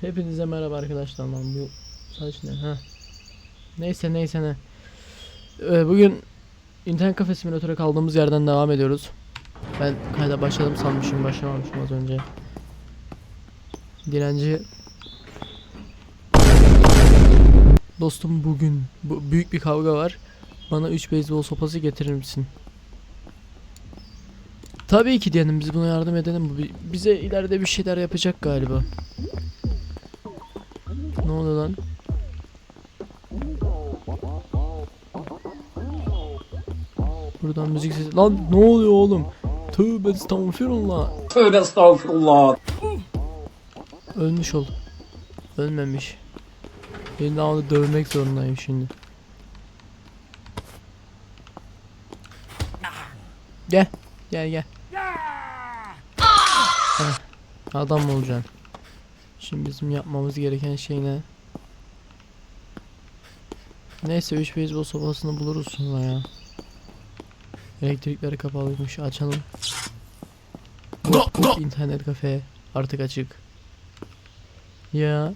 Hepinize merhaba arkadaşlar lan bu saç ne ha. Neyse neyse ne. Ee, bugün internet kafe simülatöre kaldığımız yerden devam ediyoruz. Ben kayda başladım sanmışım başlamamışım az önce. Dilenci Dostum bugün bu büyük bir kavga var. Bana 3 beyzbol sopası getirir misin? Tabii ki diyelim biz buna yardım edelim. Bize ileride bir şeyler yapacak galiba. Ne oluyor lan? Buradan müzik sesi. Lan ne oluyor oğlum? Tövbe estağfirullah. Tövbe estağfurullah. Ölmüş ol. Ölmemiş. Beni daha onu dövmek zorundayım şimdi. Gel. Gel gel. Heh, Adam olacaksın. Şimdi bizim yapmamız gereken şey ne? Neyse 3 beyzbol sopasını buluruz sonra ya. Elektrikleri kapalıymış açalım. İnternet kafe artık açık. Ya.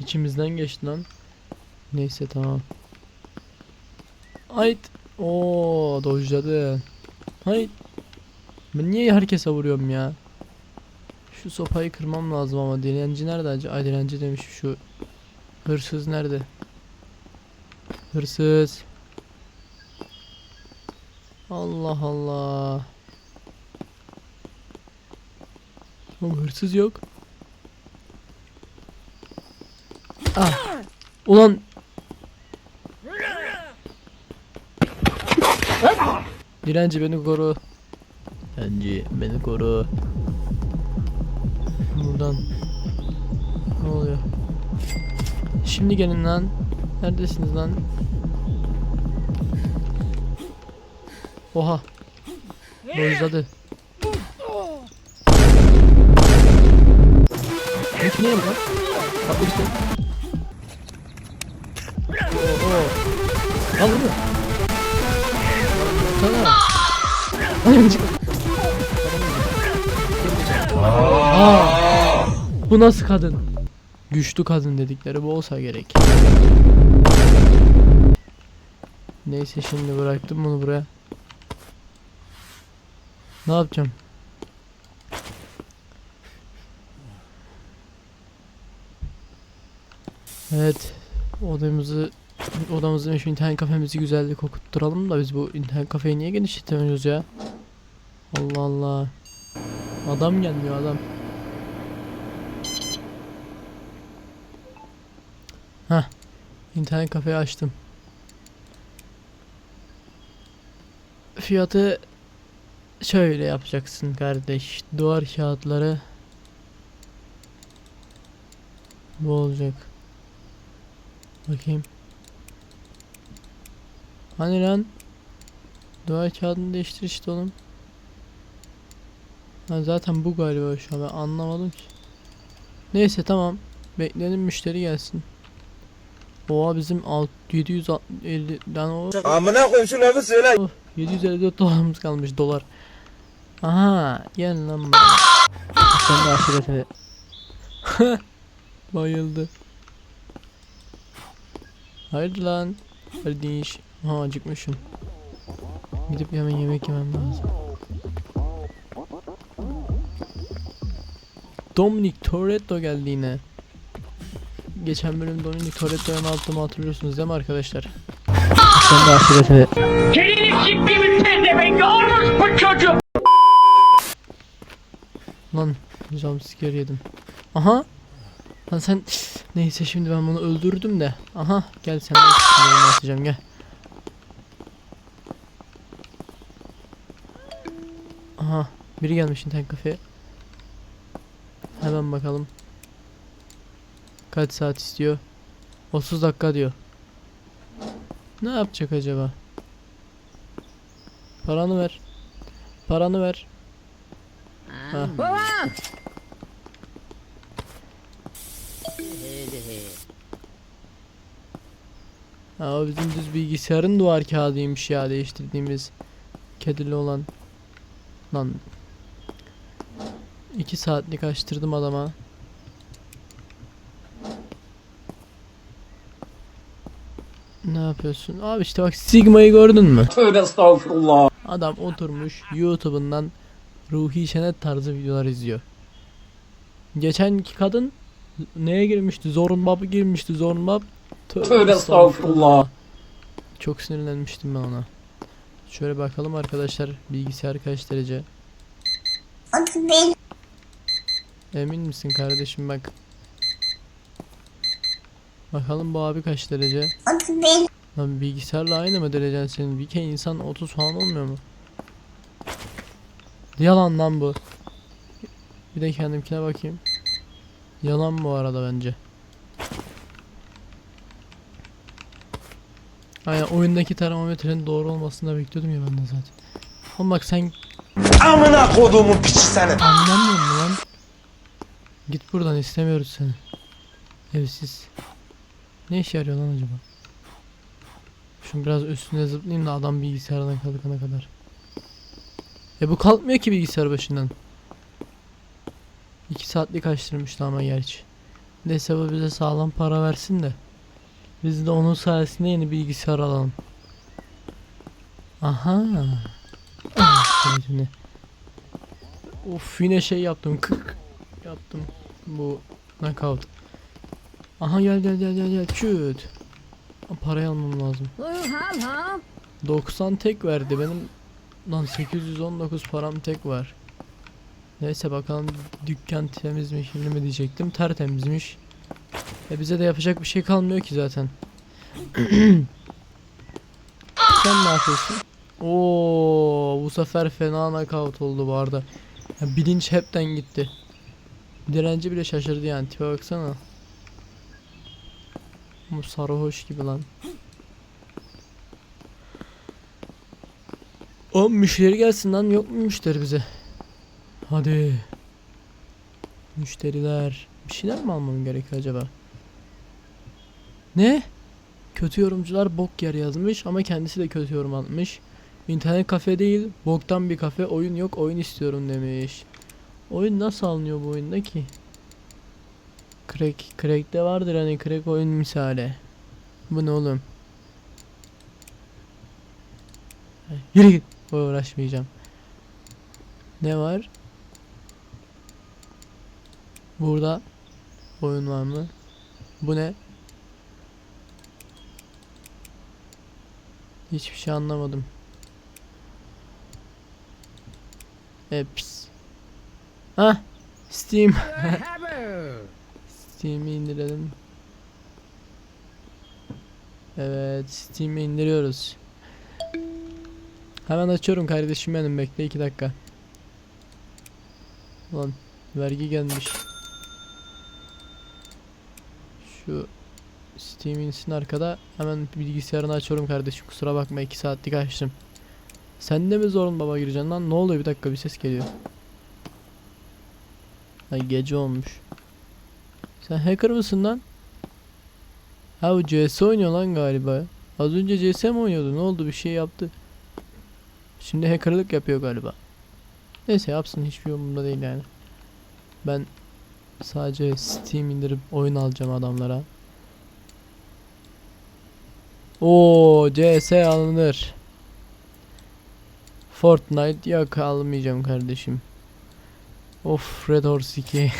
İçimizden geçti lan. Neyse tamam. Hayt. Oo dojladı. Hayt. Ben niye herkese vuruyorum ya? Şu sopayı kırmam lazım ama dilenci nerede acaba? Ay dilenci demiş şu hırsız nerede? Hırsız. Allah Allah. Oğlum hırsız yok. Ah. Ulan. Direnci beni koru. Direnci beni koru. Buradan. Ne oluyor? Şimdi gelin lan. Neredesiniz lan? Oha. Bozladı. Ne ki neyim lan? Bak işte. Oho. Al bunu. Tamam. Ay amcık. Aa. Bu nasıl kadın? Güçlü kadın dedikleri bu olsa gerek. Neyse şimdi bıraktım bunu buraya. Ne yapacağım? Evet. Odamızı odamızı şu internet kafemizi güzelce kokutturalım da biz bu internet kafeyi niye genişletemiyoruz ya? Allah Allah. Adam gelmiyor adam. Hah. İnternet kafeyi açtım. Fiyatı şöyle yapacaksın kardeş. Duvar kağıtları bu olacak. Bakayım. Hani lan? Duvar kağıdını değiştir işte oğlum. Ha, zaten bu galiba şu an ben anlamadım ki. Neyse tamam. Bekleyelim müşteri gelsin. Oha bizim alt 750 dan o Amına koyayım şu lafı söyle. 754 dolarımız kalmış dolar. Aha gel lan bana. Sen de aşirete. Bayıldı. Haydi lan. Hadi iş. Ha acıkmışım. Gidip hemen yemek yemem lazım. Dominic Toretto geldi yine. Geçen bölüm Dominic Toretto'ya ne yaptığımı hatırlıyorsunuz değil mi arkadaşlar? Sen de aşirete. Kelini siktiğimiz demek olmuş bu çocuk. Lan jumpscare yedim. Aha. Lan sen neyse şimdi ben bunu öldürdüm de. Aha gel sen de atacağım gel. Aha biri gelmiş internet kafeye. Hemen bakalım. Kaç saat istiyor? 30 dakika diyor. Ne yapacak acaba? Paranı ver. Paranı ver. Ha. Ha, o bizim düz bilgisayarın duvar kağıdıymış ya değiştirdiğimiz kedili olan. Lan 2 saatlik açtırdım adama. Ne yapıyorsun? Abi işte bak Sigma'yı gördün mü? Tövbe estağfurullah. Adam oturmuş YouTube'undan Ruhi Şenet tarzı videolar izliyor. Geçenki kadın neye girmişti? Zorunbab girmişti. Zorunbab. Tövbe estağfurullah. Çok sinirlenmiştim ben ona. Şöyle bakalım arkadaşlar bilgisayar kaç derece? Emin misin kardeşim bak. Bakalım bu abi kaç derece? Lan bilgisayarla aynı mı derecen senin? Bir kere insan 30 falan olmuyor mu? Yalan lan bu. Bir de kendimkine bakayım. Yalan bu arada bence. Aynen oyundaki termometrenin doğru olmasını da bekliyordum ya ben de zaten. Oğlum bak sen Amına koduğumun piçi seni. anlamıyor musun lan? Git buradan istemiyoruz seni. Evsiz. Ne işe yarıyor lan acaba? Şunu biraz üstüne zıplayayım da adam bilgisayardan kalkana kadar. E bu kalkmıyor ki bilgisayar başından. 2 saatlik açtırmıştı ama gerçi. Neyse bu bize sağlam para versin de. Biz de onun sayesinde yeni bilgisayar alalım. Aha. Ah. Of yine şey yaptım. Kık yaptım. Bu knockout. Aha gel gel gel gel gel. Çüt. Parayı almam lazım. 90 tek verdi benim. Lan 819 param tek var. Neyse bakalım dükkan temiz mi kirli mi diyecektim. Tertemizmiş. E bize de yapacak bir şey kalmıyor ki zaten. Sen ne yapıyorsun? Oo, bu sefer fena knockout oldu bu arada. Ya bilinç hepten gitti. Direnci bile şaşırdı yani tipe baksana. Bu sarhoş gibi lan. O müşteri gelsin lan yok mu müşteri bize? Hadi. Müşteriler. Bir şeyler mi almam gerekiyor acaba? Ne? Kötü yorumcular bok yer yazmış ama kendisi de kötü yorum atmış. İnternet kafe değil, boktan bir kafe, oyun yok, oyun istiyorum demiş. Oyun nasıl alınıyor bu oyunda ki? Crack, Crack'te vardır hani crack oyun misali. Bu ne oğlum? Yürü git. Uğraşmayacağım. Ne var? Burada oyun var mı? Bu ne? Hiçbir şey anlamadım. Eps. Ha? Steam. Steam'i indirelim. Evet, Steam'i indiriyoruz. Hemen açıyorum kardeşim benim bekle 2 dakika. Lan vergi gelmiş. Şu Steam insin arkada. Hemen bilgisayarını açıyorum kardeşim. Kusura bakma 2 saatlik açtım. Sen de mi zorun baba gireceksin lan? Ne oluyor bir dakika bir ses geliyor. Ha gece olmuş. Sen hacker mısın lan? Ha bu CS oynuyor lan galiba. Az önce CS mi oynuyordu? Ne oldu? Bir şey yaptı. Şimdi hackerlık yapıyor galiba. Neyse yapsın hiçbir umurumda değil yani. Ben sadece Steam indirip oyun alacağım adamlara. Oo CS alınır. Fortnite yok almayacağım kardeşim. Of Red Horse 2.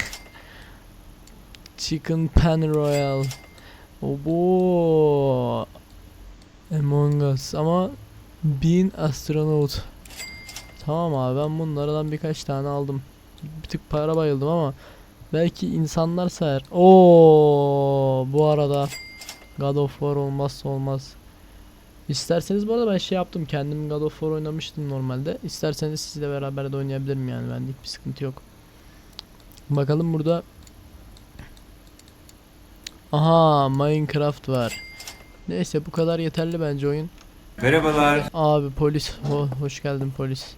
Chicken Pan Royal. Obo. Among Us ama Bean Astronaut. Tamam abi ben bunlardan birkaç tane aldım. Bir tık para bayıldım ama belki insanlar sayar. Oo bu arada God of War olmazsa olmaz. İsterseniz bu arada ben şey yaptım kendim God of War oynamıştım normalde. İsterseniz sizle beraber de oynayabilirim yani benlik bir sıkıntı yok. Bakalım burada Aha Minecraft var. Neyse bu kadar yeterli bence oyun. Merhabalar. Abi polis ho- hoş geldin polis.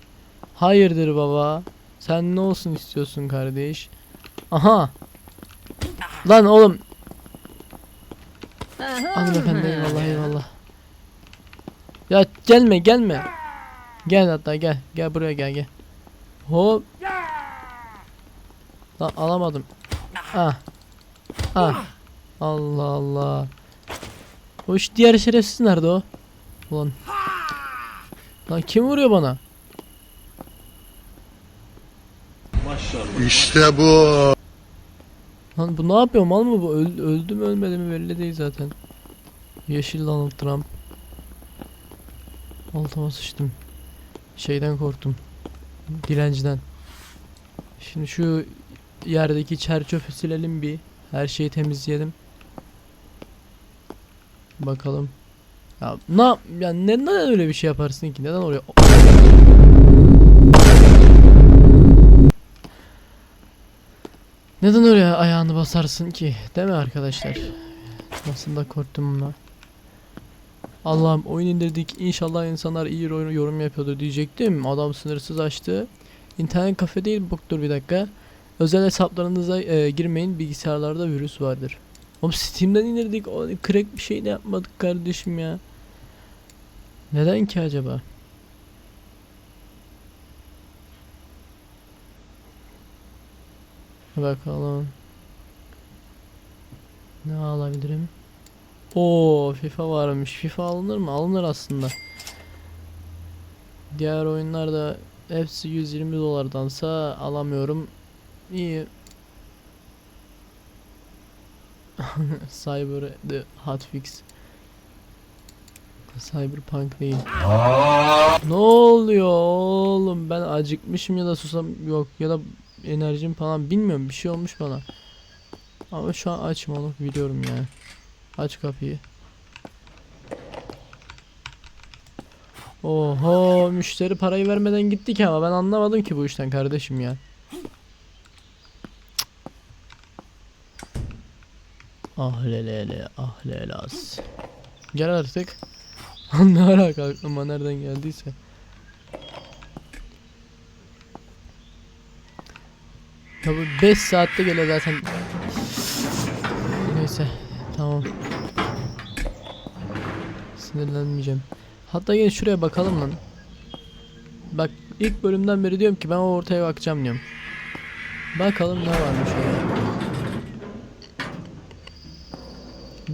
Hayırdır baba? Sen ne olsun istiyorsun kardeş? Aha. Lan oğlum. Hanımefendi eyvallah eyvallah. Ya gelme gelme. Gel hatta gel. Gel buraya gel gel. Hop. Lan alamadım. Ah. Ah. Allah Allah. Hoş diğer şerefsiz nerede o? Ulan. Lan kim vuruyor bana? İşte bu. Lan bu ne yapıyor mal mı bu? Öl- öldü mü ölmedi mi belli değil zaten. Yeşil Donald Trump. Altıma sıçtım. Şeyden korktum. Dilenciden. Şimdi şu yerdeki çer çöpü silelim bir. Her şeyi temizleyelim. Bakalım. Ya ne ya neden öyle bir şey yaparsın ki? Neden oraya Neden oraya ayağını basarsın ki? Değil mi arkadaşlar? Aslında korktum bundan. Allah'ım oyun indirdik. İnşallah insanlar iyi ro- yorum yapıyordur diyecektim. Adam sınırsız açtı. İnternet kafe değil bu. Dur bir dakika. Özel hesaplarınıza e, girmeyin. Bilgisayarlarda virüs vardır. Oğlum Steam'den indirdik. O crack bir şey de yapmadık kardeşim ya. Neden ki acaba? Bakalım. Ne alabilirim? Oo, FIFA varmış. FIFA alınır mı? Alınır aslında. Diğer oyunlarda hepsi 120 dolardansa alamıyorum. İyi. Cyber the hotfix. Cyberpunk değil. Ne oluyor oğlum? Ben acıkmışım ya da susam yok ya da enerjim falan bilmiyorum bir şey olmuş bana. Ama şu an açım onu biliyorum yani. Aç kapıyı. Oho müşteri parayı vermeden gitti ki ama ben anlamadım ki bu işten kardeşim ya. Ah lelele ah lelas. Gel artık. ne alaka aklıma nereden geldiyse. Tabi 5 saatte gele zaten. Neyse tamam. Sinirlenmeyeceğim. Hatta yine şuraya bakalım lan. Bak ilk bölümden beri diyorum ki ben ortaya bakacağım diyorum. Bakalım ne varmış orada.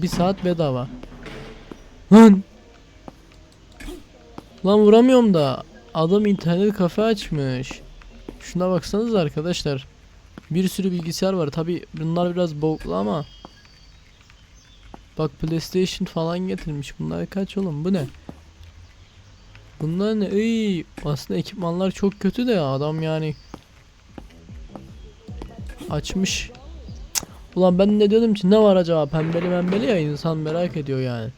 Bir saat bedava. Lan. Lan vuramıyorum da. Adam internet kafe açmış. Şuna baksanız arkadaşlar. Bir sürü bilgisayar var. Tabi bunlar biraz boklu ama. Bak PlayStation falan getirmiş. Bunlar kaç oğlum? Bu ne? Bunlar ne? Iy, aslında ekipmanlar çok kötü de adam yani açmış. Ulan ben ne diyordum ki ne var acaba pembeli pembeli ya insan merak ediyor yani.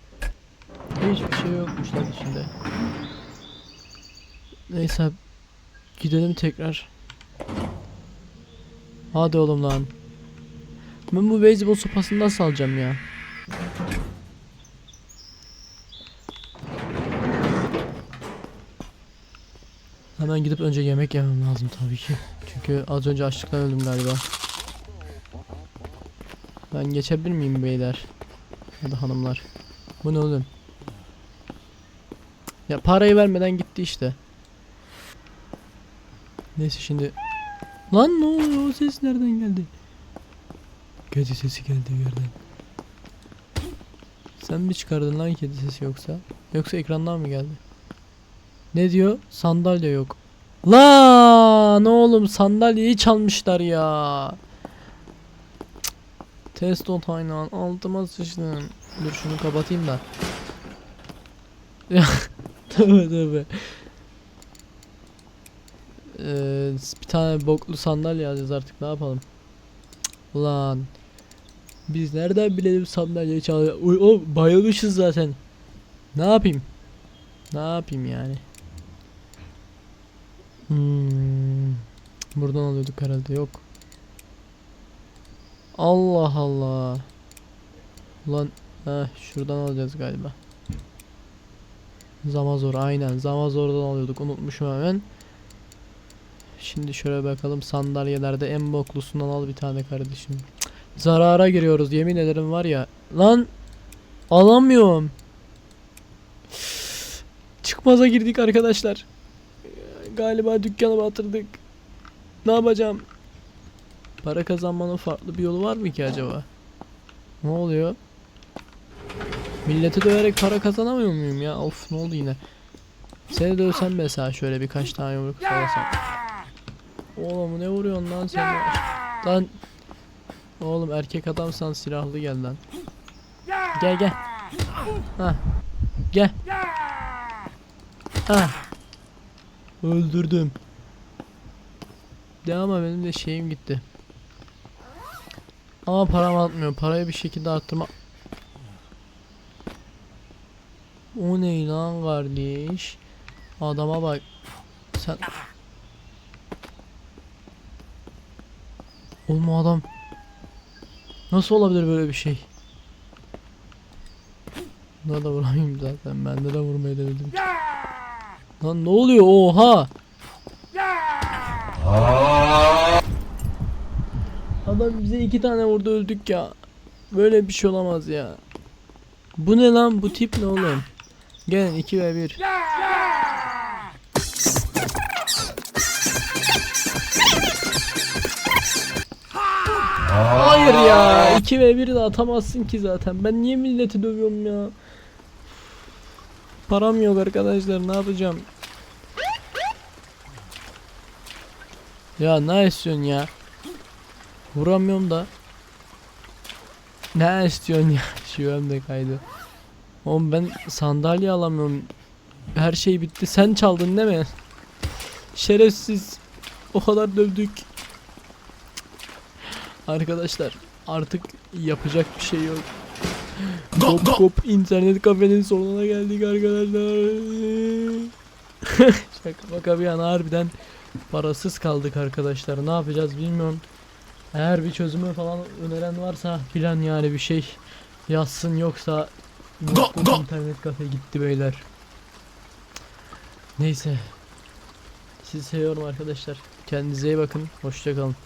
Hiçbir şey yokmuş lan içinde. Neyse gidelim tekrar. Hadi oğlum lan. Ben bu beyzbol sopasını nasıl alacağım ya? Hemen gidip önce yemek yemem lazım tabii ki. Çünkü az önce açlıktan öldüm galiba. Ben geçebilir miyim beyler? Ya da hanımlar. Bu ne oğlum? Ya parayı vermeden gitti işte. Neyse şimdi Lan ne oluyor? O ses nereden geldi? Kedi sesi geldi bir yerden. Sen mi çıkardın lan kedi sesi yoksa? Yoksa ekrandan mı geldi? Ne diyor? Sandalye yok. Lan oğlum sandalyeyi çalmışlar ya. Test on aynen altıma sıçtım. Dur şunu kapatayım da. Ya tövbe tövbe. Ee, bir tane boklu sandalye alacağız artık ne yapalım. Ulan. Biz nereden bilelim sandalyeyi çalıyor. Uy, o bayılmışız zaten. Ne yapayım? Ne yapayım yani? Hmm. Buradan alıyorduk herhalde yok. Allah Allah. Ulan heh, şuradan alacağız galiba. Zamazor aynen Zamazor'dan alıyorduk unutmuşum hemen. Şimdi şöyle bakalım sandalyelerde en boklusundan al bir tane kardeşim. Zarara giriyoruz yemin ederim var ya. Lan Alamıyorum. Çıkmaza girdik arkadaşlar. Galiba dükkanı batırdık. Ne yapacağım? Para kazanmanın farklı bir yolu var mı ki acaba? Ne oluyor? Milleti döverek para kazanamıyor muyum ya? Of ne oldu yine? Seni dövsem mesela şöyle birkaç tane yumruk salasam. Oğlum ne vuruyorsun lan sen? Lan Oğlum erkek adamsan silahlı gel lan. Gel gel. Ha. Gel. Ha. Öldürdüm. De ama benim de şeyim gitti. Ama param atmıyor. Parayı bir şekilde arttırma. O ne lan kardeş? Adama bak. Sen Oğlum adam Nasıl olabilir böyle bir şey? Buna da vuramayayım zaten. Bende de vurmayı denedim. Lan ne oluyor? Oha! Adam bize iki tane vurdu öldük ya. Böyle bir şey olamaz ya. Bu ne lan? Bu tip ne oğlum? Gelin 2 ve 1. Hayır ya. 2 ve 1 de atamazsın ki zaten. Ben niye milleti dövüyorum ya? Param yok arkadaşlar. Ne yapacağım? Ya ne istiyorsun ya? Vuramıyorum da. Ne istiyorsun ya? Şu de kaydı. Oğlum ben sandalye alamıyorum. Her şey bitti. Sen çaldın değil mi? Şerefsiz. O kadar dövdük. Arkadaşlar artık yapacak bir şey yok. Kop kop internet kafenin sonuna geldik arkadaşlar. Şaka maka bir yana harbiden parasız kaldık arkadaşlar. Ne yapacağız bilmiyorum. Eğer bir çözümü falan öneren varsa filan yani bir şey yazsın yoksa yok bu internet kafe gitti beyler. Neyse. Sizi seviyorum arkadaşlar. Kendinize iyi bakın. Hoşçakalın.